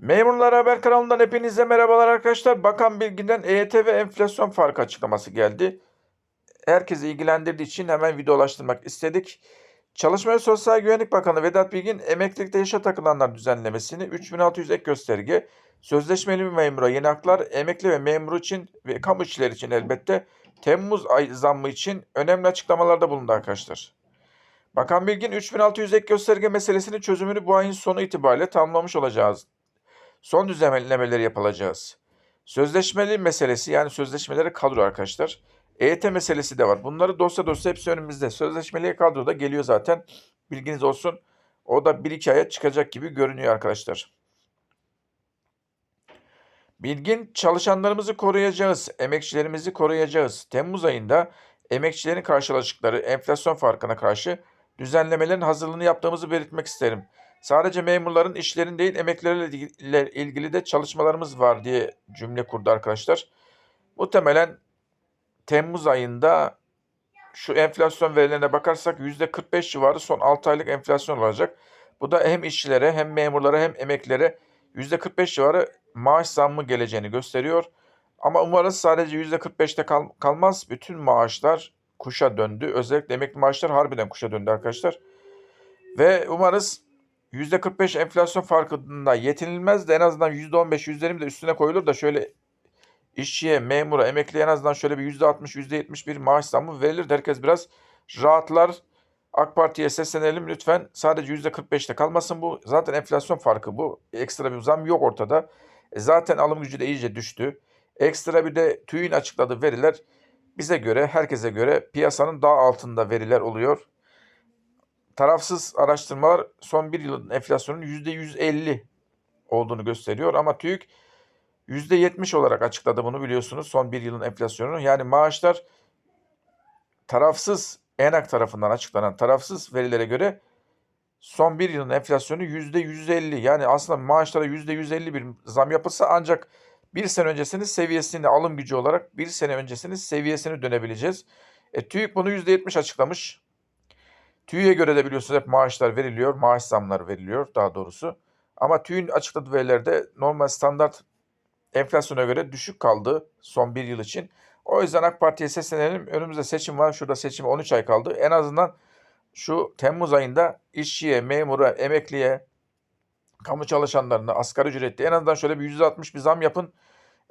Memurlar Haber kanalından hepinize merhabalar arkadaşlar. Bakan Bilgi'den EYT ve enflasyon farkı açıklaması geldi. Herkesi ilgilendirdiği için hemen videolaştırmak istedik. Çalışma ve Sosyal Güvenlik Bakanı Vedat Bilgin emeklilikte yaşa takılanlar düzenlemesini 3600 ek gösterge, sözleşmeli memura yeni haklar, emekli ve memuru için ve kamu işçileri için elbette Temmuz ay zammı için önemli açıklamalarda bulundu arkadaşlar. Bakan Bilgin 3600 ek gösterge meselesinin çözümünü bu ayın sonu itibariyle tamamlamış olacağız son düzenlemeleri yapılacağız. Sözleşmeli meselesi yani sözleşmeleri kadro arkadaşlar. EYT meselesi de var. Bunları dosya dosya hepsi önümüzde. Sözleşmeli kadro da geliyor zaten. Bilginiz olsun. O da bir iki aya çıkacak gibi görünüyor arkadaşlar. Bilgin çalışanlarımızı koruyacağız, emekçilerimizi koruyacağız. Temmuz ayında emekçilerin karşılaştıkları enflasyon farkına karşı düzenlemelerin hazırlığını yaptığımızı belirtmek isterim. Sadece memurların işlerin değil emeklilerle ilgili de çalışmalarımız var diye cümle kurdu arkadaşlar. Muhtemelen Temmuz ayında şu enflasyon verilerine bakarsak %45 civarı son 6 aylık enflasyon olacak. Bu da hem işçilere hem memurlara hem emeklilere %45 civarı maaş zammı geleceğini gösteriyor. Ama umarız sadece %45'te kal kalmaz. Bütün maaşlar kuşa döndü. Özellikle emekli maaşlar harbiden kuşa döndü arkadaşlar. Ve umarız %45 enflasyon farkında yetinilmez de en azından %15, %20 de üstüne koyulur da şöyle işçiye, memura, emekliye en azından şöyle bir %60, %70 bir maaş zammı verilir de herkes biraz rahatlar. AK Parti'ye seslenelim lütfen sadece %45'te kalmasın bu. Zaten enflasyon farkı bu. Ekstra bir zam yok ortada. E zaten alım gücü de iyice düştü. Ekstra bir de TÜİ'nin açıkladığı veriler bize göre, herkese göre piyasanın daha altında veriler oluyor. Tarafsız araştırmalar son bir yılın enflasyonun %150 olduğunu gösteriyor ama TÜİK %70 olarak açıkladı bunu biliyorsunuz son bir yılın enflasyonunu. Yani maaşlar tarafsız ENAK tarafından açıklanan tarafsız verilere göre son bir yılın enflasyonu %150. Yani aslında maaşlara %150 bir zam yapılsa ancak bir sene öncesinin seviyesini alım gücü olarak bir sene öncesinin seviyesini dönebileceğiz. E, TÜİK bunu %70 açıklamış. TÜİ'ye göre de biliyorsunuz hep maaşlar veriliyor, maaş zamları veriliyor daha doğrusu. Ama TÜİ'nin açıkladığı verilerde normal standart enflasyona göre düşük kaldı son bir yıl için. O yüzden AK Parti'ye seslenelim. Önümüzde seçim var. Şurada seçim 13 ay kaldı. En azından şu Temmuz ayında işçiye, memura, emekliye, kamu çalışanlarına, asgari ücretli en azından şöyle bir %60 bir zam yapın.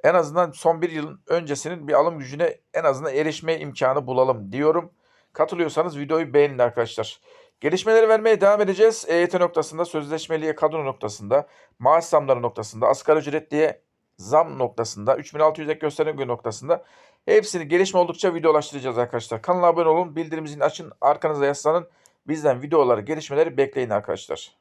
En azından son bir yılın öncesinin bir alım gücüne en azından erişme imkanı bulalım diyorum. Katılıyorsanız videoyu beğenin arkadaşlar. Gelişmeleri vermeye devam edeceğiz. EYT noktasında, sözleşmeliye kadro noktasında, maaş zamları noktasında, asgari ücretliye zam noktasında, 3600 ek gösterge noktasında hepsini gelişme oldukça videolaştıracağız arkadaşlar. Kanala abone olun, bildirim zilini açın, arkanıza yaslanın. Bizden videoları, gelişmeleri bekleyin arkadaşlar.